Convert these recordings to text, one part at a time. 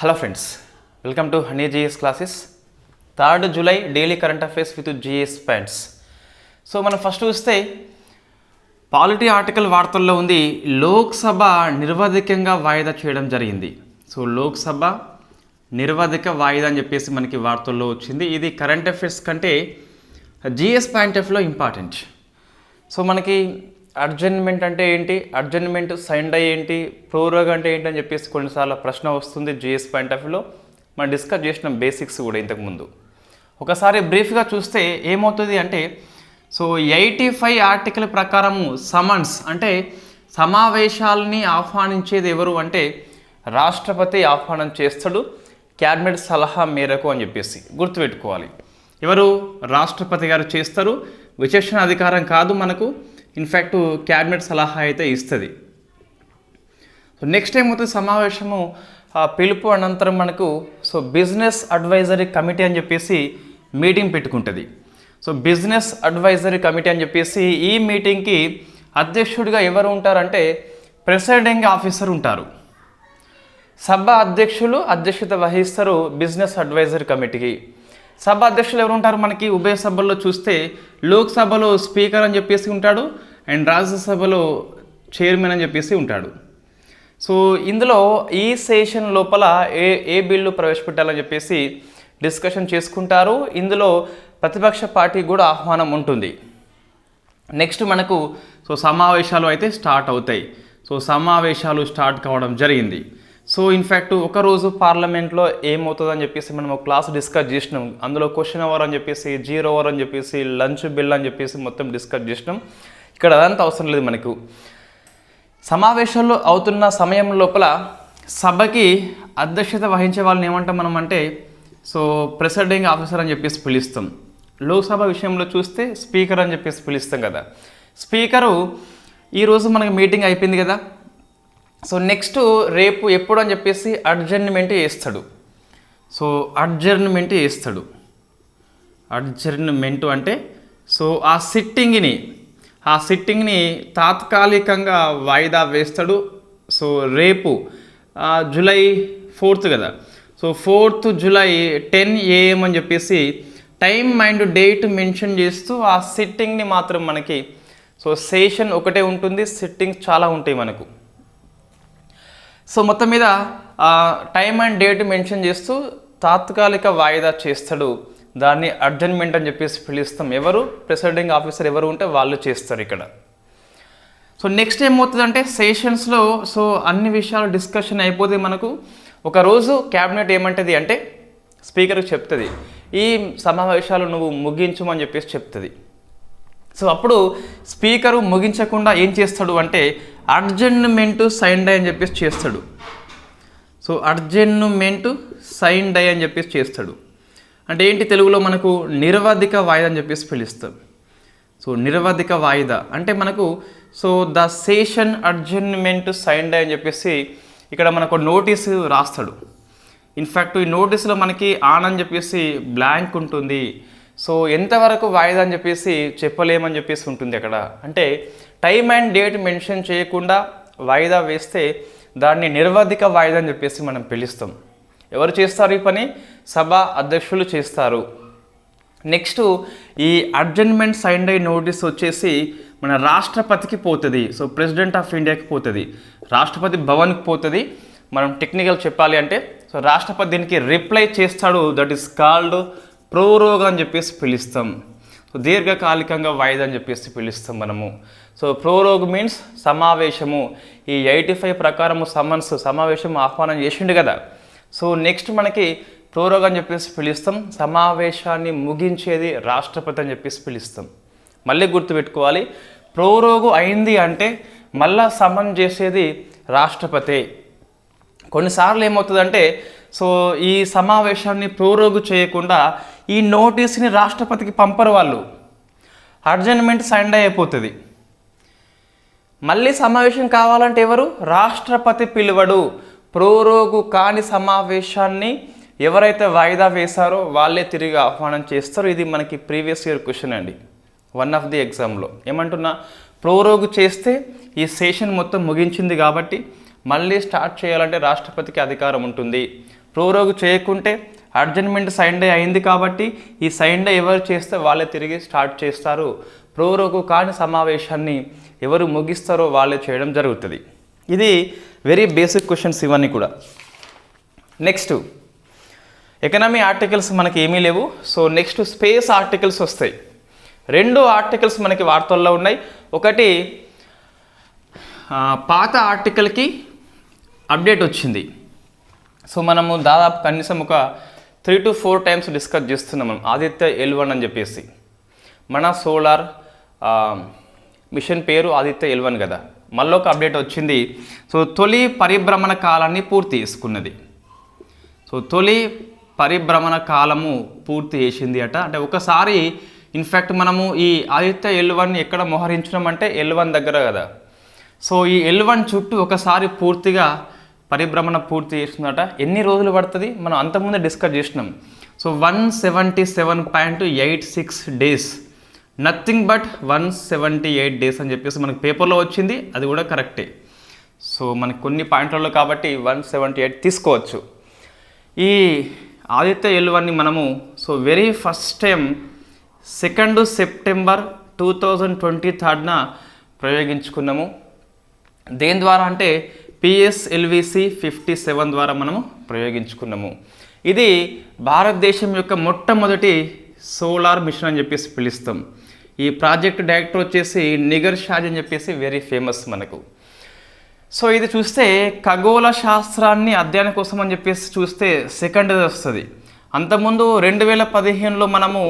Hello friends welcome to honey GS classes third July daily current affairs with GS pants so మనం first చూస్తే polity article వార్తల్లో ఉంది లోక్సభ నిర్వధికంగా వాయిదా చేయడం జరిగింది. సో లోక్సభ నిర్వాధిక వాయిదా అని చెప్పేసి మనకి వార్తల్లో వచ్చింది. ఇది కరెంట్ అఫైర్స్ కంటే జిఎస్ పాయింట్ ఆఫ్లో ఇంపార్టెంట్ సో మనకి అర్జెంట్మెంట్ అంటే ఏంటి? అర్జెంట్మెంట్ సైండ్ అయ్యి ఏంటి? ప్రోరోగ్ అంటే ఏంటి అని చెప్పేసి కొన్నిసార్లు ప్రశ్న వస్తుంది జిఎస్ పాయింట్ ఆఫ్ వ్యూలో. మనం డిస్కస్ చేసిన బేసిక్స్ కూడా ఇంతకుముందు ఒకసారి బ్రీఫ్గా చూస్తే ఏమవుతుంది అంటే సో ఎయిటీ ఫైవ్ ఆర్టికల్ ప్రకారము సమన్స్ అంటే సమావేశాలని ఆహ్వానించేది ఎవరు అంటే రాష్ట్రపతి ఆహ్వానం చేస్తాడు క్యాబినెట్ సలహా మేరకు అని చెప్పేసి గుర్తుపెట్టుకోవాలి. ఎవరు? రాష్ట్రపతి గారు చేస్తారు. విచక్షణ అధికారం కాదు మనకు. ఇన్ఫ్యాక్ట్ క్యాబినెట్ సలహా అయితే ఇస్తుంది. సో నెక్స్ట్ ఏమవుతుంది? సమావేశము ఆ పిలుపు అనంతరం మనకు సో బిజినెస్ అడ్వైజరీ కమిటీ అని చెప్పేసి మీటింగ్ పెట్టుకుంటుంది. సో బిజినెస్ అడ్వైజరీ కమిటీ అని చెప్పేసి ఈ మీటింగ్కి అధ్యక్షుడిగా ఎవరు ఉంటారంటే ప్రెసిడెంట్ ఆఫీసర్ ఉంటారు. సభ అధ్యక్షులు అధ్యక్షత వహిస్తారు బిజినెస్ అడ్వైజరీ కమిటీకి. సభ అధ్యక్షులు ఎవరు ఉంటారు మనకి? ఉభయ సభల్లో చూస్తే లోక్సభలో స్పీకర్ అని చెప్పేసి ఉంటాడు అండ్ రాజ్యసభలో చైర్మన్ అని చెప్పేసి ఉంటాడు. సో ఇందులో ఈ సెషన్ లోపల ఏ ఏ బిల్లు ప్రవేశపెట్టాలని చెప్పేసి డిస్కషన్ చేసుకుంటారు. ఇందులో ప్రతిపక్ష పార్టీ కూడా ఆహ్వానం ఉంటుంది. నెక్స్ట్ మనకు సో సమావేశాలు అయితే స్టార్ట్ అవుతాయి. సో సమావేశాలు స్టార్ట్ కావడం జరిగింది. సో ఇన్ఫ్యాక్ట్ ఒకరోజు పార్లమెంట్లో ఏమవుతుందని చెప్పేసి మనం ఒక క్లాస్ డిస్కస్ చేసినాం. అందులో క్వశ్చన్ అవర్ అని చెప్పేసి జీరో అవర్ అని చెప్పేసి లంచ్ బిల్ అని చెప్పేసి మొత్తం డిస్కస్ చేసినాం. ఇక్కడ అదంతా అవసరం లేదు మనకు. సమావేశాల్లో అవుతున్న సమయం లోపల సభకి అధ్యక్షత వహించే వాళ్ళని ఏమంటాం మనం అంటే సో ప్రెసిడింగ్ ఆఫీసర్ అని చెప్పేసి పిలుస్తాం. లోక్సభ విషయంలో చూస్తే స్పీకర్ అని చెప్పేసి పిలుస్తాం కదా. స్పీకరు ఈరోజు మనకి మీటింగ్ అయిపోయింది కదా. సో నెక్స్ట్ రేపు ఎప్పుడు అని చెప్పేసి అడ్జర్న్మెంట్ చేస్తాడు. సో అడ్జర్న్మెంట్ చేస్తాడు. అడ్జర్న్మెంట్ అంటే సో ఆ సిట్టింగ్ని ఆ సిట్టింగ్ని తాత్కాలికంగా వాయిదా వేస్తాడు. సో రేపు జూలై ఫోర్త్ కదా. So fourth July ten AM అని చెప్పేసి టైం అండ్ డేట్ మెన్షన్ చేస్తూ ఆ సిట్టింగ్ని మాత్రం మనకి సో సెషన్ ఒకటే ఉంటుంది సిట్టింగ్స్ చాలా ఉంటాయి మనకు. సో మొత్తం మీద టైం అండ్ డేట్ మెన్షన్ చేస్తూ తాత్కాలిక వాయిదా చేస్తాడు. దాన్ని అడ్జర్న్మెంట్ అని చెప్పేసి పిలుస్తాం. ఎవరు? ప్రిసైడింగ్ ఆఫీసర్ ఎవరు ఉంటే వాళ్ళు చేస్తారు ఇక్కడ. సో నెక్స్ట్ ఏమవుతుందంటే సెషన్స్లో సో అన్ని విషయాలు డిస్కషన్ అయిపోతే మనకు ఒక రోజు క్యాబినెట్ ఏమంటుంది అంటే స్పీకర్కి చెప్తుంది. ఈ సమావేశాలు నువ్వు ముగించమని చెప్పేసి చెప్తుంది. సో అప్పుడు స్పీకరు ముగించకుండా ఏం చేస్తాడు అంటే అర్జెంట్మెంట్ సైన్ డై అని చెప్పేసి చేస్తాడు. సో అర్జెంట్మెంట్ సైన్ డై అని చెప్పేసి చేస్తాడు. అంటే ఏంటి తెలుగులో మనకు నిరవధిక వాయిదా అని చెప్పేసి పిలుస్తాం సో నిరవధిక వాయిదా అంటే మనకు so the session adjournment sine die అని చెప్పేసి ఇక్కడ మనకు నోటీసు రాస్తాడు. ఇన్ఫ్యాక్ట్ ఈ నోటీసులో మనకి ఆన్ అని చెప్పేసి బ్లాంక్ ఉంటుంది. సో ఎంతవరకు వాయిదా అని చెప్పేసి చెప్పలేమని చెప్పేసి ఉంటుంది అక్కడ. అంటే టైం అండ్ డేట్ మెన్షన్ చేయకుండా వాయిదా వేస్తే దాన్ని నిర్వధిక వాయిదా అని చెప్పేసి మనం పిలుస్తాం. ఎవరు చేస్తారు ఈ పని? సభ అధ్యక్షులు చేస్తారు. నెక్స్ట్ ఈ అడ్జర్న్మెంట్ సైన్ డై నోటీస్ వచ్చేసి మన రాష్ట్రపతికి పోతుంది. సో ప్రెసిడెంట్ ఆఫ్ ఇండియాకి పోతుంది. రాష్ట్రపతి భవన్కి పోతుంది. మనం టెక్నికల్ చెప్పాలి అంటే సో రాష్ట్రపతి దీనికి రిప్లై చేస్తాడు. దట్ ఈస్ కాల్డ్ ప్రోరోగ అని చెప్పేసి పిలుస్తాం. సో దీర్ఘకాలికంగా వైద్య అని చెప్పేసి పిలుస్తాం మనము. సో ప్రోరోగ్ మీన్స్ సమావేశము. ఈ ఎయిటీ ఫైవ్ ప్రకారము సమన్స్ సమావేశం ఆహ్వానం చేసిండు కదా. సో నెక్స్ట్ మనకి ప్రోరోగ్ అని చెప్పేసి పిలుస్తాం. సమావేశాన్ని ముగించేది రాష్ట్రపతి అని చెప్పేసి పిలుస్తాం. మళ్ళీ గుర్తుపెట్టుకోవాలి. ప్రోరోగు అయింది అంటే మళ్ళా సమన్ చేసేది రాష్ట్రపతే. కొన్నిసార్లు ఏమవుతుందంటే సో ఈ సమావేశాన్ని ప్రోరోగు చేయకుండా ఈ నోటీస్ని రాష్ట్రపతికి పంపరు వాళ్ళు. అర్జెంట్మెంట్ సైండ్ అయిపోతుంది. మళ్ళీ సమావేశం కావాలంటే ఎవరు? రాష్ట్రపతి పిలువడు. ప్రోరోగు కాని సమావేశాన్ని ఎవరైతే వాయిదా వేశారో వాళ్ళే తిరిగి ఆహ్వానం చేస్తారు. ఇది మనకి ప్రీవియస్ ఇయర్ క్వశ్చన్ అండి. వన్ ఆఫ్ ది ఎగ్జామ్లో. ఏమంటున్నా? ప్రోరోగు చేస్తే ఈ సెషన్ మొత్తం ముగించింది కాబట్టి మళ్ళీ స్టార్ట్ చేయాలంటే రాష్ట్రపతికి అధికారం ఉంటుంది. ప్రోరోగ్ చేయకుంటే అర్జెంట్మెంట్ సైన్ డే అయింది కాబట్టి ఈ సైన్ డే ఎవరు చేస్తే వాళ్ళే తిరిగి స్టార్ట్ చేస్తారు. ప్రోరోగు కాని సమావేశాన్ని ఎవరు ముగిస్తారో వాళ్ళే చేయడం జరుగుతుంది. ఇది వెరీ బేసిక్ క్వశ్చన్స్ ఇవన్నీ కూడా. నెక్స్ట్ ఎకనామీ ఆర్టికల్స్ మనకి ఏమీ లేవు. సో నెక్స్ట్ స్పేస్ ఆర్టికల్స్ వస్తాయి. రెండు ఆర్టికల్స్ మనకి వార్తల్లో ఉన్నాయి. ఒకటి పాత ఆర్టికల్కి అప్డేట్ వచ్చింది. సో మనము దాదాపు కనీసం ఒక three to four times discuss చేస్తున్నాం మనం. ఆదిత్య ఎల్ వన్ అని చెప్పేసి. మన సోలార్ మిషన్ పేరు ఆదిత్య ఎల్ వన్ కదా. మళ్ళీ ఒక అప్డేట్ వచ్చింది. సో తొలి పరిభ్రమణ కాలాన్ని పూర్తి చేసుకున్నది. సో తొలి పరిభ్రమణ కాలము పూర్తి చేసింది అట. అంటే ఒకసారి ఇన్ఫ్యాక్ట్ మనము ఈ ఆదిత్య ఎల్ వన్ ఎక్కడ మోహరించడం అంటే ఎల్ వన్ దగ్గర కదా. సో ఈ ఎల్ వన్ చుట్టూ ఒకసారి పూర్తిగా పరిభ్రమణ పూర్తి చేస్తుందట. ఎన్ని రోజులు పడుతుంది? మనం అంతకుముందే డిస్కస్ చేసినాం. So one seventy seven point eight six days nothing but one seventy eight days అని చెప్పేసి మనకి పేపర్లో వచ్చింది. అది కూడా కరెక్టే సో మనకి కొన్ని పాయింట్లలో కాబట్టి వన్ సెవెంటీ ఎయిట్ తీసుకోవచ్చు. ఈ ఆదిత్య ఎల్వన్ని మనము so very first time second September two thousand twenty థర్డ్న ప్రయోగించుకున్నాము. దేని ద్వారా అంటే పిఎస్ఎల్విసి ఫిఫ్టీ సెవెన్ ద్వారా మనము ప్రయోగించుకున్నాము. ఇది భారతదేశం యొక్క మొట్టమొదటి సోలార్ మిషన్ అని చెప్పేసి పిలుస్తాం. ఈ ప్రాజెక్ట్ డైరెక్టర్ వచ్చేసి నిగర్ షాజ్ అని చెప్పేసి వెరీ ఫేమస్ మనకు. సో ఇది చూస్తే ఖగోళ శాస్త్రాన్ని అధ్యయనం కోసం అని చెప్పేసి చూస్తే సెకండ్ వస్తుంది. అంతకుముందు రెండు వేల పదిహేనులో మనము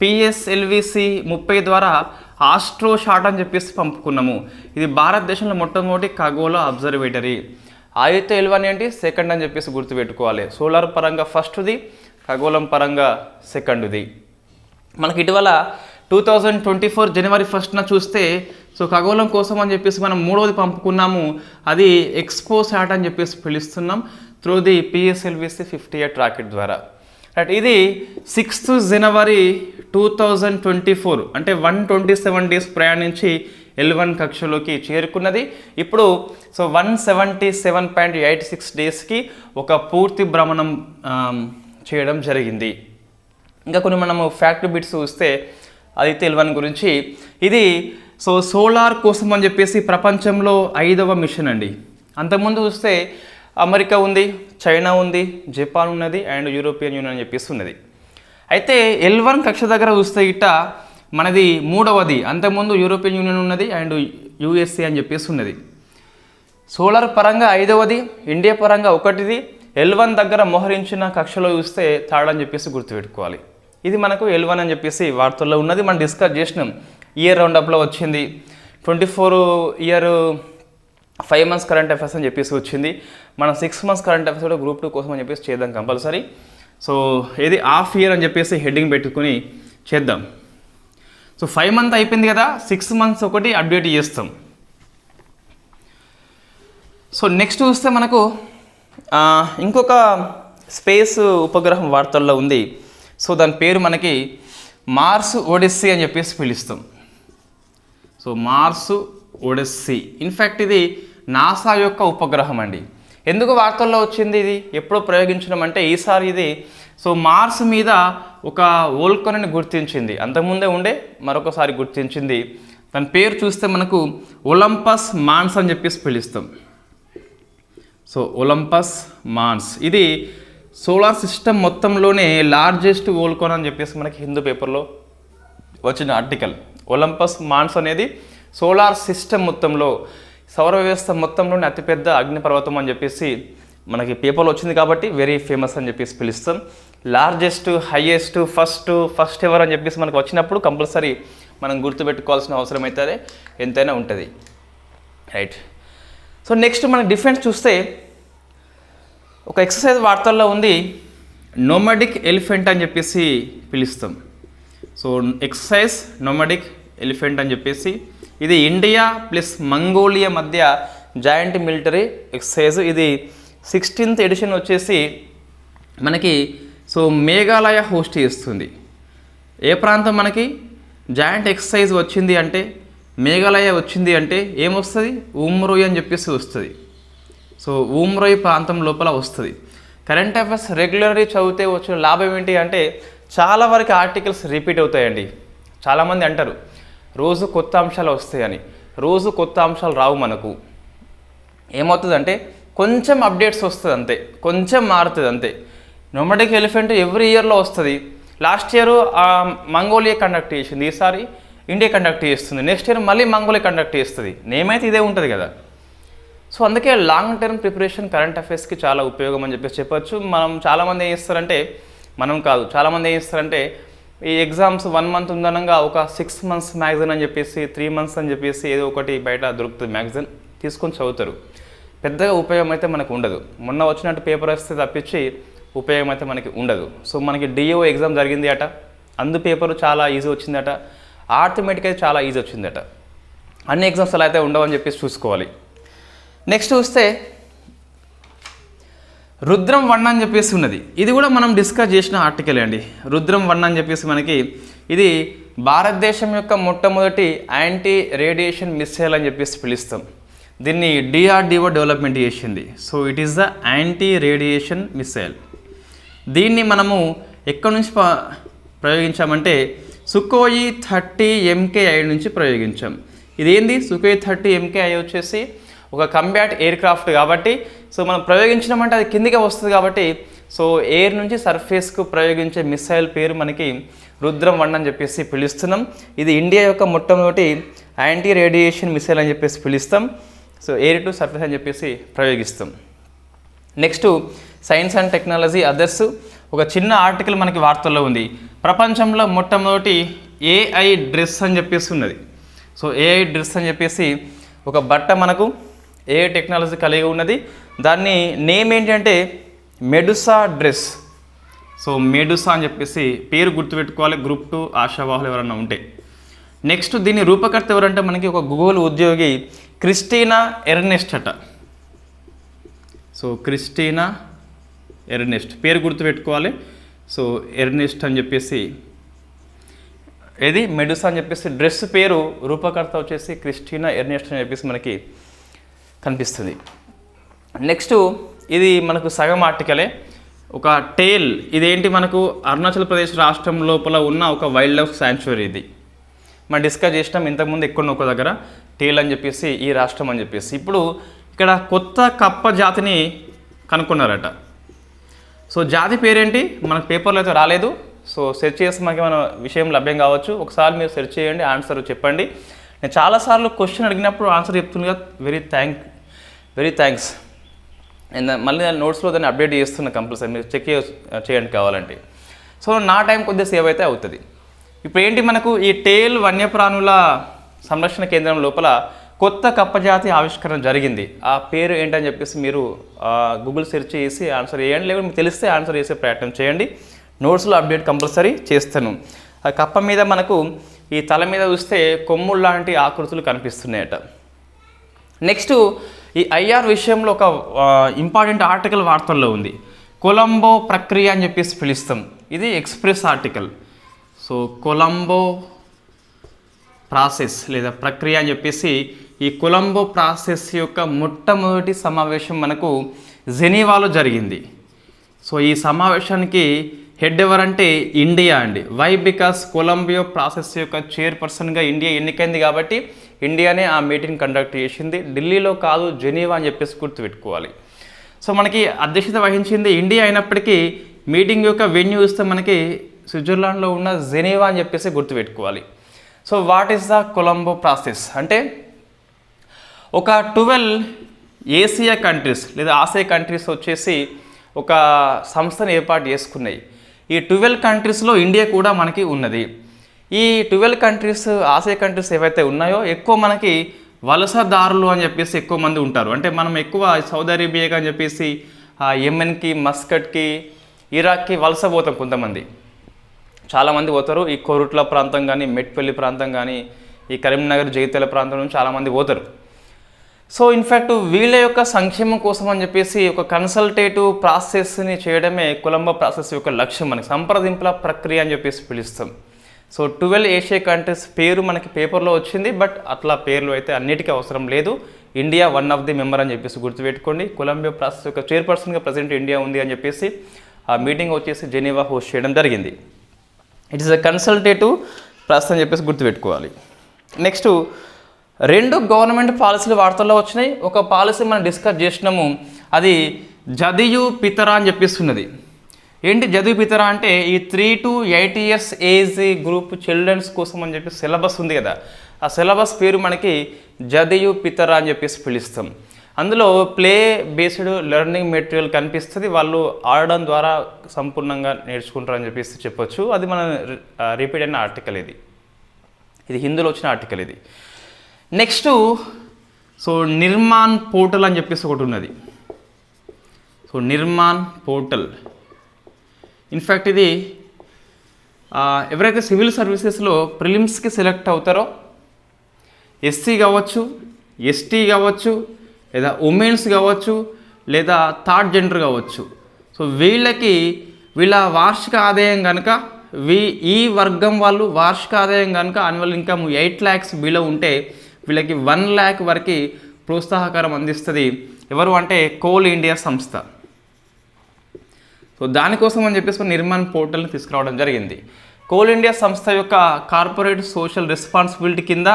పిఎస్ఎల్విసి ముప్పై ద్వారా ఆస్ట్రో షాట్ అని చెప్పేసి పంపుకున్నాము. ఇది భారతదేశంలో మొట్టమొదటి ఖగోళ అబ్జర్వేటరీ. ఆదిత్య ఎల్వన్ ఏంటి? సెకండ్ అని చెప్పేసి గుర్తుపెట్టుకోవాలి. సోలార్ పరంగా ఫస్ట్ది ఖగోళం పరంగా సెకండ్ది మనకి ఇటీవల two thousand twenty four January ఫస్ట్న చూస్తే సో ఖగోళం కోసం అని చెప్పేసి మనం మూడవది పంపుకున్నాము. అది ఎక్స్పో శాట్ అని చెప్పేసి పిలుస్తున్నాం. Through the PSLV C fifty eight rocket ద్వారా. రైట్ ఇది sixth January two thousand twenty four అంటే వన్ ట్వంటీ సెవెన్ డేస్ ప్రయాణించి ఎల్ వన్ కక్షలోకి చేరుకున్నది. ఇప్పుడు so one seventy seven point eight six డేస్కి ఒక పూర్తి భ్రమణం చేయడం జరిగింది. ఇంకా కొన్ని మనము ఫ్యాక్ట్ బిట్స్ చూస్తే అది ఎల్వన్ గురించి. ఇది సో సోలార్ కోసం అని చెప్పేసి ప్రపంచంలో ఐదవ మిషన్ అండి. అంతకుముందు చూస్తే అమెరికా ఉంది చైనా ఉంది జపాన్ ఉన్నది అండ్ యూరోపియన్ యూనియన్ అని చెప్పేసి ఉన్నది. అయితే ఎల్ వన్ కక్ష దగ్గర చూస్తే ఇట్ట మనది మూడవది అంతకుముందు యూరోపియన్ యూనియన్ ఉన్నది అండ్ యుఎస్ఏ అని చెప్పేసి ఉన్నది. సోలార్ పరంగా ఐదవది ఇండియా పరంగా ఒకటిది ఎల్ వన్ దగ్గర మోహరించిన కక్షలో చూస్తే థర్డ్ అని చెప్పేసి గుర్తుపెట్టుకోవాలి. ఇది మనకు ఎల్ వన్ అని చెప్పేసి వార్తల్లో ఉన్నది మనం డిస్కస్ చేసినాం. ఇయర్ రౌండప్లో వచ్చింది. Twenty four year five months current affairs అని చెప్పేసి వచ్చింది. మనం సిక్స్ మంత్స్ కరెంట్ అఫైర్స్ కూడా గ్రూప్ టూ కోసం అని చెప్పేసి చేద్దాం కంపల్సరీ. సో ఇది హాఫ్ ఇయర్ అని చెప్పేసి హెడ్డింగ్ పెట్టుకుని చేద్దాం. సో ఫైవ్ మంత్ అయిపోయింది కదా సిక్స్ మంత్స్ ఒకటి అప్డేట్ చేస్తాం. సో నెక్స్ట్ చూస్తే మనకు ఇంకొక స్పేస్ ఉపగ్రహం వార్తల్లో ఉంది. సో దాని పేరు మనకి మార్స్ ఒడిస్సీ అని చెప్పేసి పిలుస్తాం. So Mars odyssey in fact ఇది నాసా యొక్క ఉపగ్రహం అండి. ఎందుకు వార్తల్లో వచ్చింది ఇది? ఎప్పుడో ప్రయోగించడం అంటే ఈసారి ఇది. సో మార్స్ మీద ఒక ఓల్కొనని గుర్తించింది. అంతకుముందే ఉండే మరొకసారి గుర్తించింది. దాని పేరు చూస్తే మనకు ఒలంపస్ మాన్స్ అని చెప్పేసి పిలుస్తాం. So Olympus mons. ఇది సోలార్ సిస్టమ్ మొత్తంలోనే లార్జెస్ట్ ఓల్కోన్ అని చెప్పేసి మనకి హిందూ పేపర్లో వచ్చిన ఆర్టికల్. ఒలంపస్ మాన్స్ అనేది సోలార్ సిస్టమ్ మొత్తంలో సౌర వ్యవస్థ మొత్తంలోనే అతిపెద్ద అగ్నిపర్వతం అని చెప్పేసి మనకి పేపర్లో వచ్చింది కాబట్టి వెరీ ఫేమస్ అని చెప్పేసి పిలుస్తాం. Largest highest first first ever అని చెప్పేసి మనకు వచ్చినప్పుడు కంపల్సరీ మనం గుర్తుపెట్టుకోవాల్సిన అవసరం అయితే ఎంతైనా ఉంటుంది. రైట్ సో నెక్స్ట్ మనం డిఫెన్స్ చూస్తే ఒక ఎక్సర్సైజ్ వార్తల్లో ఉంది. నోమాడిక్ ఎలిఫెంట్ అని చెప్పేసి పిలుస్తాం. సో ఎక్సర్సైజ్ నోమాడిక్ ఎలిఫెంట్ అని చెప్పేసి ఇది ఇండియా ప్లస్ మంగోలియా మధ్య జాయింట్ మిలిటరీ ఎక్సర్సైజ్ ఇది సిక్స్టీన్త్ ఎడిషన్ వచ్చేసి మనకి సో మేఘాలయ హోస్ట్ చేస్తుంది. ఏ ప్రాంతం మనకి? జాయింట్ ఎక్సర్సైజ్ వచ్చింది అంటే మేఘాలయ వచ్చింది అంటే ఏమొస్తుంది? ఊమ్రోయ్ అని చెప్పేసి వస్తుంది. సో ఊమ్రోయ్ ప్రాంతం లోపల వస్తుంది. కరెంట్ అఫైర్స్ రెగ్యులర్లీ చదివితే వచ్చిన లాభం ఏంటి అంటే చాలా వరకు ఆర్టికల్స్ రిపీట్ అవుతాయండి. చాలామంది అంటారు రోజు కొత్త అంశాలు వస్తాయని. రోజు కొత్త అంశాలు రావు మనకు. ఏమవుతుందంటే కొంచెం అప్డేట్స్ వస్తుంది అంతే. కొంచెం మారుతుంది అంతే. నొమటిక్ ఎలిఫెంట్ ఎవ్రీ ఇయర్లో వస్తుంది. లాస్ట్ ఇయర్ మంగోలియా కండక్ట్ చేసింది. ఈసారి ఇండియా కండక్ట్ చేస్తుంది. నెక్స్ట్ ఇయర్ మళ్ళీ మంగోలియా కండక్ట్ చేస్తుంది. నేమైతే ఇదే ఉంటుంది కదా. సో అందుకే లాంగ్ టర్మ్ ప్రిపరేషన్ కరెంట్ అఫైర్స్కి చాలా ఉపయోగం అని చెప్పేసి చెప్పొచ్చు. మనం చాలామంది ఏం చేస్తారంటే మనం కాదు చాలామంది ఏం చేస్తారంటే ఈ ఎగ్జామ్స్ వన్ మంత్ ఉందనగా ఒక సిక్స్ మంత్స్ మ్యాగజైన్ అని చెప్పేసి త్రీ మంత్స్ అని చెప్పేసి ఏదో ఒకటి బయట దొరుకుతుంది మ్యాగజైన్ తీసుకొని చదువుతారు. పెద్దగా ఉపయోగం అయితే మనకు ఉండదు. మొన్న వచ్చినట్టు పేపర్ వస్తే తప్పించి ఉపయోగం అయితే మనకి ఉండదు. సో మనకి డిఓ ఎగ్జామ్ జరిగింది అట అందు పేపర్ చాలా ఈజీ వచ్చిందట. ఆర్థమెటిక్ అయితే చాలా ఈజీ వచ్చిందట. అన్ని ఎగ్జామ్స్ అలా అయితే ఉండవని చెప్పేసి చూసుకోవాలి. నెక్స్ట్ చూస్తే రుద్రం వన్ అని చెప్పేసి ఉన్నది. ఇది కూడా మనం డిస్కస్ చేసిన ఆర్టికల్ అండి. రుద్రం వన్ అని చెప్పేసి మనకి ఇది భారతదేశం యొక్క మొట్టమొదటి యాంటీ రేడియేషన్ మిస్సైల్ అని చెప్పేసి పిలుస్తాం. దీన్ని డిఆర్డిఓ డెవలప్మెంట్ చేసింది. So it is the anti radiation missile దీన్ని మనము ఎక్కడి నుంచి ప- ప్రయోగించామంటే సుకోయి థర్టీ ఎంకేఐ నుంచి ప్రయోగించాం. ఇదేంది? సుకోయి థర్టీ ఎంకేఐ వచ్చేసి ఒక కంబ్యాట్ ఎయిర్ క్రాఫ్ట్ కాబట్టి సో మనం ప్రయోగించినామంటే అది కిందికి వస్తుంది కాబట్టి సో ఎయిర్ నుంచి సర్ఫేస్కు ప్రయోగించే మిసైల్ పేరు మనకి రుద్రం వన్ అని చెప్పేసి పిలుస్తున్నాం. ఇది ఇండియా యొక్క మొట్టమొదటి యాంటీ రేడియేషన్ మిసైల్ అని చెప్పేసి పిలుస్తాం. సో ఎయిర్ టు సర్ఫేస్ అని చెప్పేసి ప్రయోగిస్తాం. Next science and technology others ఒక చిన్న ఆర్టికల్ మనకి వార్తల్లో ఉంది. ప్రపంచంలో మొట్టమొదటి ఏఐ డ్రెస్ అని చెప్పేసి ఉన్నది. సో ఏఐ డ్రెస్ అని చెప్పేసి ఒక బట్ట మనకు ఏ టెక్నాలజీ కలిగి ఉన్నది? దాన్ని నేమ్ ఏంటంటే మెడుసా డ్రెస్. సో మెడుసా అని చెప్పేసి పేరు గుర్తుపెట్టుకోవాలి. గ్రూప్ టూ ఆశావాహులు ఎవరన్నా ఉంటే. నెక్స్ట్ దీని రూపకర్త ఎవరంటే మనకి ఒక గూగుల్ ఉద్యోగి క్రిస్టీనా ఎర్నెస్ట్ అట. So Christina Ernest. పేరు గుర్తుపెట్టుకోవాలి. సో ఎర్నెస్ట్ అని చెప్పేసి ఏది? మెడుసా అని చెప్పేసి డ్రెస్ పేరు రూపకర్త వచ్చేసి క్రిస్టీనా ఎర్నెస్ట్ అని చెప్పేసి మనకి కనిపిస్తుంది. నెక్స్ట్ ఇది మనకు సగం ఆర్టికలే. ఒక టేల్ ఇదేంటి మనకు అరుణాచల్ ప్రదేశ్ రాష్ట్రం లోపల ఉన్న ఒక వైల్డ్ లైఫ్ శాంచురీ ఇది. మనం డిస్కస్ చేసినాం ఇంతకుముందు ఎక్కడో ఒక దగ్గర. టేల్ అని చెప్పేసి ఈ రాష్ట్రం అని చెప్పేసి. ఇప్పుడు ఇక్కడ కొత్త కప్ప జాతిని కనుక్కున్నారట. సో జాతి పేరేంటి? మనకు పేపర్లో అయితే రాలేదు. సో సెర్చ్ చేస్తే మనకి మన విషయం లభ్యం కావచ్చు. ఒకసారి మీరు సెర్చ్ చేయండి ఆన్సర్ చెప్పండి. నేను చాలాసార్లు క్వశ్చన్ అడిగినప్పుడు ఆన్సర్ చెప్తుండగా వెరీ థ్యాంక్ వెరీ థ్యాంక్స్ నేను మళ్ళీ నేను నోట్స్లో దాన్ని అప్డేట్ చేస్తున్నా కంపల్సరీ మీరు చెక్ చేయండి కావాలంటే. సో నా టైం కొద్దిగా సేవ్ అయితే అవుతుంది. ఇప్పుడు ఏంటి మనకు ఈ టేల్ వన్యప్రాణుల సంరక్షణ కేంద్రం లోపల కొత్త కప్పజాతి ఆవిష్కరణ జరిగింది. ఆ పేరు ఏంటని చెప్పేసి మీరు గూగుల్ సెర్చ్ చేసి ఆన్సర్ చేయండి. లేకపోతే మీకు తెలిస్తే ఆన్సర్ చేసే ప్రయత్నం చేయండి. నోట్స్లో అప్డేట్ కంపల్సరీ చేస్తాను. ఆ కప్ప మీద మనకు ఈ తల మీద చూస్తే కొమ్ములు లాంటి ఆకృతులు కనిపిస్తున్నాయట. నెక్స్ట్ ఈ ఐఆర్ విషయంలో ఒక ఇంపార్టెంట్ ఆర్టికల్ వార్తల్లో ఉంది. కొలంబో ప్రక్రియ అని చెప్పేసి పిలుస్తాం. ఇది express article. So Colombo process లేదా ప్రక్రియ అని చెప్పేసి ఈ కొలంబో ప్రాసెస్ యొక్క మొట్టమొదటి సమావేశం మనకు జెనీవాలో జరిగింది. సో ఈ సమావేశానికి హెడ్ ఎవరంటే ఇండియా అండి. వై బికాస్ కొలంబియో ప్రాసెస్ యొక్క చైర్పర్సన్గా ఇండియా ఎన్నికైంది కాబట్టి ఇండియానే ఆ మీటింగ్ కండక్ట్ చేసింది. ఢిల్లీలో కాదు జెనీవా అని చెప్పేసి గుర్తుపెట్టుకోవాలి. సో మనకి అధ్యక్షత వహించింది ఇండియా అయినప్పటికీ మీటింగ్ యొక్క వెన్యూ ఇస్తే మనకి స్విట్జర్లాండ్లో ఉన్న జెనీవా అని చెప్పేసి గుర్తుపెట్టుకోవాలి. So what is the Colombo process అంటే ఒక ట్వెల్వ్ ఏసియా కంట్రీస్ లేదా ఆసియా కంట్రీస్ వచ్చేసి ఒక సంస్థను ఏర్పాటు చేసుకున్నాయి. ఈ ట్వెల్వ్ కంట్రీస్లో ఇండియా కూడా మనకి ఉన్నది. ఈ ట్వెల్వ్ కంట్రీస్ ఆసియా కంట్రీస్ ఏవైతే ఉన్నాయో ఎక్కువ మనకి వలసదారులు అని చెప్పేసి ఎక్కువ మంది ఉంటారు. అంటే మనం ఎక్కువ సౌదీ అరేబియాకి అని చెప్పేసి ఆ యెమెన్కి మస్కట్కి ఇరాక్కి వలస పోతాం కొంతమంది. చాలామంది పోతారు. ఈ కోరుట్ల ప్రాంతం కానీ మెట్పల్లి ప్రాంతం కానీ ఈ కరీంనగర్ జగిత్యాల ప్రాంతం నుంచి చాలామంది పోతారు. సో ఇన్ఫ్యాక్ట్ వీళ్ళ యొక్క సంక్షేమం కోసం అని చెప్పేసి ఒక కన్సల్టేటివ్ ప్రాసెస్ని చేయడమే కొలంబో ప్రాసెస్ యొక్క లక్ష్యం మనకి. సంప్రదింపుల ప్రక్రియ అని చెప్పేసి పిలుస్తాం. సో ట్వెల్వ్ ఏషియా కంట్రీస్ పేరు మనకి పేపర్లో వచ్చింది బట్ అట్లా పేర్లు అయితే అన్నిటికీ అవసరం లేదు. India one of the member అని చెప్పేసి గుర్తుపెట్టుకోండి. కొలంబియా ప్రాసెస్ యొక్క చైర్పర్సన్గా ప్రజెంట్ ఇండియా ఉంది అని చెప్పేసి ఆ మీటింగ్ వచ్చేసి జెనీవా హోస్ట్ చేయడం జరిగింది. It is a consultative process అని చెప్పేసి గుర్తుపెట్టుకోవాలి. నెక్స్ట్ రెండు గవర్నమెంట్ పాలసీలు వార్తల్లో వచ్చినాయి. ఒక పాలసీ మనం డిస్కస్ చేసినాము. అది జదియు పితరా అని చెప్పిస్తున్నది. ఏంటి జదియు పితరా అంటే ఈ three to eight years age group childrens కోసం అని చెప్పి సిలబస్ ఉంది కదా. ఆ సిలబస్ పేరు మనకి జదియు పితరా అని చెప్పేసి పిలుస్తాం. అందులో ప్లే బేస్డ్ లెర్నింగ్ మెటీరియల్ కనిపిస్తుంది. వాళ్ళు ఆడడం ద్వారా సంపూర్ణంగా నేర్చుకుంటారని చెప్పేసి చెప్పొచ్చు. అది మన రిపీట్ అయిన ఆర్టికల్ ఇది. ఇది హిందీలో వచ్చిన ఆర్టికల్ ఇది. నెక్స్ట్ సో నిర్మాణ్ పోర్టల్ అని చెప్పేసి ఒకటి ఉన్నది. So Nirman portal. ఇన్ఫ్యాక్ట్ ఇది ఎవరైతే సివిల్ సర్వీసెస్లో ప్రిలిమ్స్కి సెలెక్ట్ అవుతారో ఎస్సీ కావచ్చు ఎస్టీ కావచ్చు లేదా ఉమెన్స్ కావచ్చు లేదా థర్డ్ జెండర్ కావచ్చు. సో వీళ్ళకి వీళ్ళ వార్షిక ఆదాయం కనుక వీ ఈ వర్గం వాళ్ళు వార్షిక ఆదాయం కనుక annual income eight lakhs below ఉంటే వీళ్ళకి వన్ ల్యాక్ వరకు ప్రోత్సాహకరం అందిస్తుంది. ఎవరు అంటే కోల్ ఇండియా సంస్థ. సో దానికోసం అని చెప్పేసి నిర్మాణ్ పోర్టల్ని తీసుకురావడం జరిగింది. కోల్ ఇండియా సంస్థ యొక్క కార్పొరేట్ సోషల్ రెస్పాన్సిబిలిటీ కింద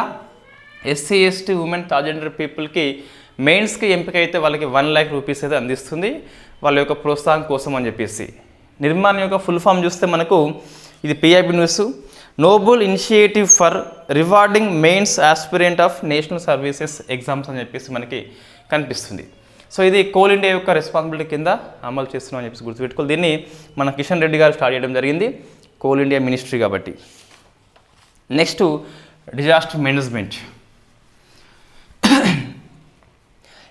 ఎస్సీ ఎస్టీ ఉమెన్ థర్డ్ పీపుల్కి మెయిన్స్కి ఎంపిక అయితే వాళ్ళకి వన్ ల్యాక్ రూపీస్ అయితే అందిస్తుంది. వాళ్ళ యొక్క ప్రోత్సాహం కోసం అని చెప్పేసి. నిర్మాణం యొక్క ఫుల్ ఫామ్ చూస్తే మనకు ఇది PIB news. Noble initiative for rewarding mains aspirant of national services exams అని చెప్పేసి మనకి కనిపిస్తుంది. సో ఇది కోల్ ఇండియా యొక్క రెస్పాన్సిబిలిటీ కింద అమలు చేస్తున్నాం అని చెప్పేసి గుర్తుపెట్టుకోవాలి. దీన్ని మన కిషన్ రెడ్డి గారు స్టార్ట్ చేయడం జరిగింది. కోల్ ఇండియా మినిస్ట్రీ కాబట్టి. నెక్స్ట్ డిజాస్టర్ మేనేజ్మెంట్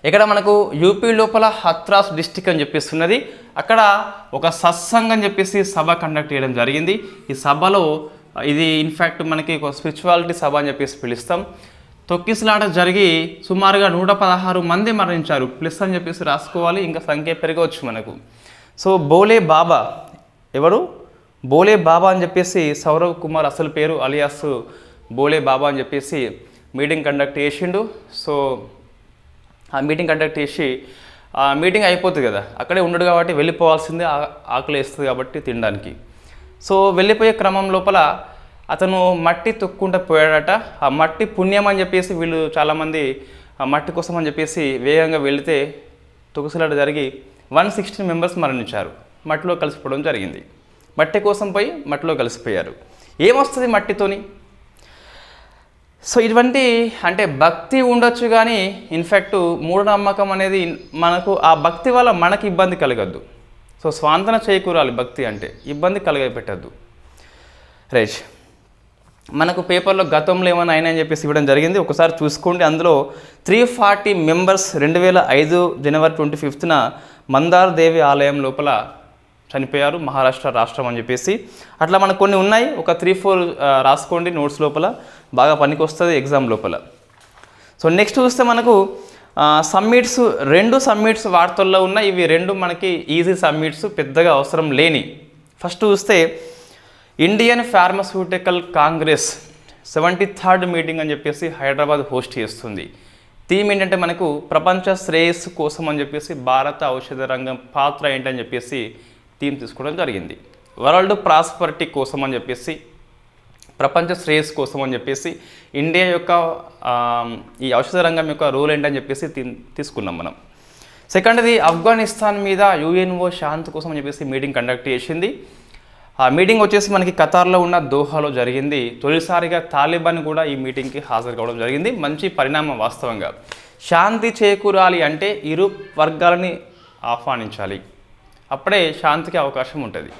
ఇక్కడ మనకు యూపీ లోపల హత్రాస్ డిస్టిక్ అని చెప్పేస్తున్నది అక్కడ ఒక సత్సంగ్ అని చెప్పేసి సభ కండక్ట్ చేయడం జరిగింది. ఈ సభలో ఇది ఇన్ఫ్యాక్ట్ మనకి ఒక స్పిరిచువాలిటీ సభ అని చెప్పేసి పిలుస్తాం. తొక్కిసలాట జరిగి సుమారుగా నూట పదహారు మంది మరణించారు. ప్లస్ అని చెప్పేసి రాసుకోవాలి ఇంకా సంఖ్య పెరగవచ్చు మనకు. సో బోలే బాబా ఎవరు? బోలే బాబా అని చెప్పేసి సౌరవ్ కుమార్ అసలు పేరు అలియాస్ బోలే బాబా అని చెప్పేసి మీటింగ్ కండక్ట్ చేసిండు. సో ఆ మీటింగ్ కండక్ట్ చేసి ఆ మీటింగ్ అయిపోతుంది కదా. అక్కడే ఉండడు కాబట్టి వెళ్ళిపోవాల్సిందే ఆ- ఆకలి వేస్తుంది కాబట్టి తినడానికి. సో వెళ్ళిపోయే క్రమం లోపల అతను మట్టి తొక్కుంటూ పోయాడట. ఆ మట్టి పుణ్యం అని చెప్పేసి వీళ్ళు చాలామంది ఆ మట్టి కోసం అని చెప్పేసి వేగంగా వెళితే తొకుసలాట జరిగి వన్ సిక్స్టీన్ మెంబర్స్ మరణించారు. మట్టిలో కలిసిపోవడం జరిగింది. మట్టి కోసం పోయి మట్టిలో కలిసిపోయారు. ఏమొస్తుంది మట్టితోని? సో ఇటువంటి అంటే భక్తి ఉండొచ్చు కానీ ఇన్ఫ్యాక్ట్ మూఢనమ్మకం అనేది మనకు ఆ భక్తి వల్ల మనకి ఇబ్బంది కలగద్దు. సో స్వాంతన చేకూరాలి భక్తి అంటే. ఇబ్బంది కలగపెట్టద్దు. రైట్ మనకు పేపర్లో గతంలో ఏమైనా అయినాయని చెప్పేసి ఇవ్వడం జరిగింది. ఒకసారి చూసుకోండి. అందులో త్రీ ఫార్టీ మెంబర్స్ రెండు వేల ఐదు జనవరి ట్వంటీ ఫిఫ్త్న మందార్ దేవి ఆలయం లోపల చనిపోయారు. మహారాష్ట్ర రాష్ట్రం అని చెప్పేసి. అట్లా మనకు కొన్ని ఉన్నాయి. ఒక త్రీ ఫోర్ రాసుకోండి నోట్స్ లోపల. బాగా పనికి వస్తుంది ఎగ్జామ్ లోపల. సో నెక్స్ట్ చూస్తే మనకు సమ్మిట్స్ రెండు సమ్మిట్స్ వార్తల్లో ఉన్న ఇవి రెండు మనకి ఈజీ సమ్మిట్స్ పెద్దగా అవసరం లేని. ఫస్ట్ చూస్తే Indian pharmaceutical congress seventy third meeting అని చెప్పేసి హైదరాబాద్ హోస్ట్ చేస్తుంది. థీమ్ ఏంటంటే మనకు ప్రపంచ శ్రేయస్సు కోసం అని చెప్పేసి భారత ఔషధ రంగం పాత్ర ఏంటని చెప్పేసి థీమ్ తీసుకోవడం జరిగింది. వరల్డ్ ప్రాస్పరిటీ కోసం అని చెప్పేసి ప్రపంచ శ్రేయస్ కోసం అని చెప్పేసి ఇండియా యొక్క ఈ ఔషధ రంగం యొక్క రోల్ ఏంటని చెప్పేసి తీసుకున్నాం మనం. సెకండ్ది ఆఫ్ఘనిస్తాన్ మీద యుఎన్ఓ శాంతి కోసం అని చెప్పేసి మీటింగ్ కండక్ట్ చేసింది. ఆ మీటింగ్ వచ్చేసి మనకి ఖతార్లో ఉన్న దోహాలో జరిగింది. తొలిసారిగా తాలిబాన్ కూడా ఈ మీటింగ్కి హాజరు కావడం జరిగింది. మంచి పరిణామం వాస్తవంగా. శాంతి చేకూరాలి అంటే ఇరు వర్గాలని ఆహ్వానించాలి. అప్పుడే శాంతికి అవకాశం ఉంటుంది.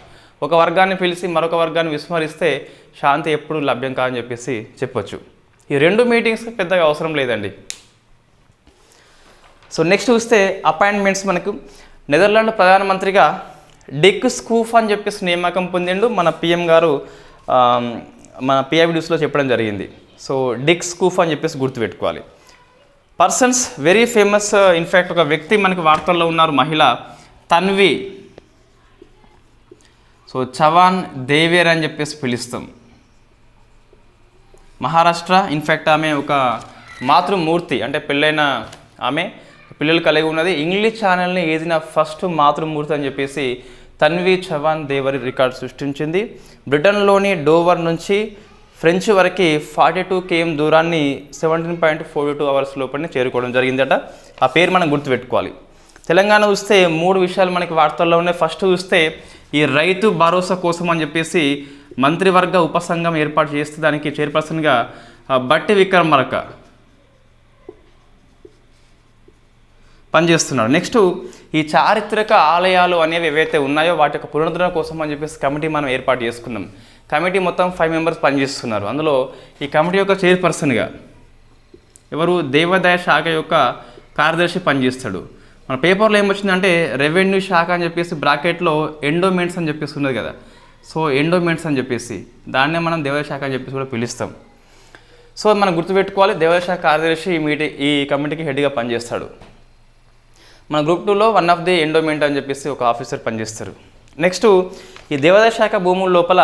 ఒక వర్గాన్ని పిలిచి మరొక వర్గాన్ని విస్మరిస్తే శాంతి ఎప్పుడు లభ్యం కాదని చెప్పేసి చెప్పొచ్చు. ఈ రెండు మీటింగ్స్ పెద్దగా అవసరం లేదండి. సో నెక్స్ట్ చూస్తే అపాయింట్మెంట్స్ మనకు. నెదర్లాండ్ ప్రధానమంత్రిగా డిక్ స్కూఫ్ అని చెప్పేసి నియామకం పొందిండు మన పిఎం గారు మన పిఐ న్యూస్లో చెప్పడం జరిగింది. సో డిక్ స్కూఫ్ అని చెప్పేసి గుర్తుపెట్టుకోవాలి. పర్సన్స్ వెరీ ఫేమస్ ఇన్ఫ్యాక్ట్ ఒక వ్యక్తి మనకి వార్తల్లో ఉన్నారు మహిళ తన్వి. సో చవాన్ దేవేర్ అని చెప్పేసి పిలుస్తాం. మహారాష్ట్ర ఇన్ఫ్యాక్ట్ ఆమె ఒక మాతృమూర్తి అంటే పెళ్ళైన ఆమె పిల్లలు కలిగి ఉన్నది. ఇంగ్లీష్ ఛానల్ని ఏదిన ఫస్ట్ మాతృమూర్తి అని చెప్పేసి తన్వి చవాన్ దేవరి రికార్డు సృష్టించింది. బ్రిటన్లోని డోవర్ నుంచి ఫ్రెంచ్ వరకు ఫార్టీ టూ కేఎం దూరాన్ని seventeen point four two hours లోపలనే చేరుకోవడం జరిగిందట. ఆ పేరు మనం గుర్తుపెట్టుకోవాలి. తెలంగాణ చూస్తే మూడు విషయాలు మనకి వార్తల్లో ఉన్నాయి. ఫస్ట్ చూస్తే ఈ రైతు భరోసా కోసం అని చెప్పేసి మంత్రివర్గ ఉపసంఘం ఏర్పాటు చేస్తే దానికి చైర్పర్సన్గా బట్టి విక్రమార్క పనిచేస్తున్నాడు నెక్స్ట్ ఈ చారిత్రక ఆలయాలు అనేవి ఏవైతే ఉన్నాయో వాటి యొక్క పునరుద్ధరణ కోసం అని చెప్పేసి కమిటీ మనం ఏర్పాటు చేసుకున్నాం. కమిటీ మొత్తం ఫైవ్ మెంబర్స్ పనిచేస్తున్నారు. అందులో ఈ కమిటీ యొక్క చైర్పర్సన్గా ఎవరు? దేవాదాయ శాఖ యొక్క కార్యదర్శి పనిచేస్తాడు. మన పేపర్లో ఏమొచ్చిందంటే రెవెన్యూ శాఖ అని చెప్పేసి బ్రాకెట్లో ఎండోమెంట్స్ అని చెప్పేసి ఉన్నది కదా. సో ఎండోమెంట్స్ అని చెప్పేసి దాన్నే మనం దేవాదాయ శాఖ అని చెప్పేసి కూడా పిలుస్తాం. సో మనం గుర్తుపెట్టుకోవాలి దేవాదాయ శాఖ కార్యదర్శి ఈ మీటి ఈ కమిటీకి హెడ్గా పనిచేస్తాడు. మన గ్రూప్ టూలో వన్ ఆఫ్ ది ఎండోమెంట్ అని చెప్పేసి ఒక ఆఫీసర్ పనిచేస్తారు. నెక్స్ట్ ఈ దేవాదాయ శాఖ భూముల లోపల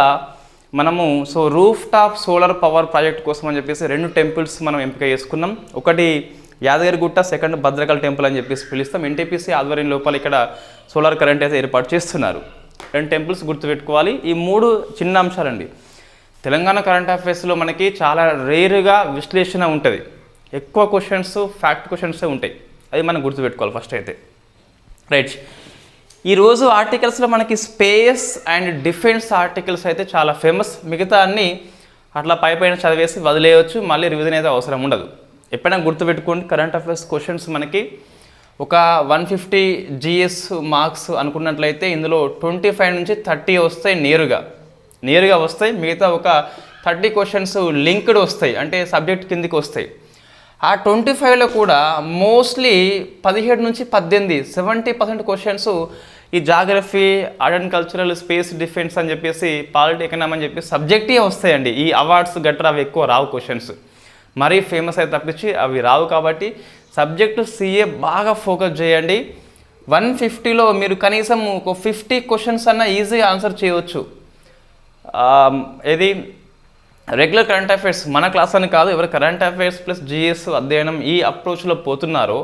మనము so roof top solar power project కోసం అని చెప్పేసి రెండు టెంపుల్స్ మనం ఎంపిక చేసుకున్నాం. ఒకటి యాదగిరిగుట్ట సెకండ్ భద్రకాళ టెంపుల్ అని చెప్పేసి పిలుస్తాం. ఎన్టీపీసీ ఆధ్వర్యం లోపల ఇక్కడ సోలార్ కరెంట్ అయితే ఏర్పాటు చేస్తున్నారు. రెండు టెంపుల్స్ గుర్తుపెట్టుకోవాలి. ఈ మూడు చిన్న అంశాలండి. తెలంగాణ కరెంట్ అఫైర్స్లో మనకి చాలా రేరుగా విశ్లేషణ ఉంటుంది. ఎక్కువ క్వశ్చన్స్ ఫ్యాక్ట్ క్వశ్చన్సే ఉంటాయి. అది మనం గుర్తుపెట్టుకోవాలి ఫస్ట్ అయితే. రైట్ ఈరోజు ఆర్టికల్స్లో మనకి స్పేస్ అండ్ డిఫెన్స్ ఆర్టికల్స్ అయితే చాలా ఫేమస్ మిగతా అన్ని అట్లా పై పైన చదివేసి వదిలేయచ్చు. మళ్ళీ రివిజన్ అయితే అవసరం ఉండదు. ఎప్పుడైనా గుర్తుపెట్టుకోండి కరెంట్ అఫైర్స్ క్వశ్చన్స్ మనకి ఒక వన్ ఫిఫ్టీ జిఎస్ మార్క్స్ అనుకున్నట్లయితే ఇందులో ట్వంటీ ఫైవ్ నుంచి థర్టీ వస్తాయి నేరుగా. నేరుగా వస్తాయి మిగతా ఒక థర్టీ క్వశ్చన్స్ లింక్డ్ వస్తాయి అంటే సబ్జెక్ట్ కిందికి వస్తాయి. ఆ ట్వంటీ ఫైవ్లో కూడా మోస్ట్లీ పదిహేడు నుంచి పద్దెనిమిది సెవెంటీ పర్సెంట్ క్వశ్చన్స్ ఈ geography art and cultural space defence అని చెప్పేసి పాలిటీ ఎకనామీ అని చెప్పి సబ్జెక్టే వస్తాయండి. ఈ అవార్డ్స్ గట్రా అవి ఎక్కువ రావు క్వశ్చన్స్ మరీ ఫేమస్ అయితే తప్పించి అవి రావు కాబట్టి సబ్జెక్టు సిఏ బాగా ఫోకస్ చేయండి. వన్ ఫిఫ్టీలో మీరు కనీసం ఒక ఫిఫ్టీ క్వశ్చన్స్ అన్న ఈజీగా ఆన్సర్ చేయవచ్చు. ఇది ఏది? రెగ్యులర్ కరెంట్ అఫైర్స్ మన క్లాస్ అని కాదు ఎవరు కరెంట్ అఫైర్స్ ప్లస్ జిఎస్ అధ్యయనం ఈ అప్రోచ్లో పోతున్నారో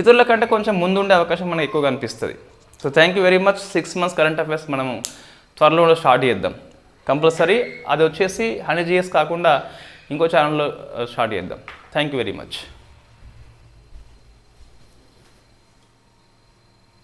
ఇతరుల కంటే కొంచెం ముందు ఉండే అవకాశం మనకు ఎక్కువగా అనిపిస్తుంది. So thank you very much six months current affairs మనము త్వరలో స్టార్ట్ చేద్దాం. కంపల్సరీ అది వచ్చేసి హండ్రెడ్ జిఎస్ కాకుండా ఇంకో ఛానల్లో స్టార్ట్ uh, చేద్దాం. Thank you very much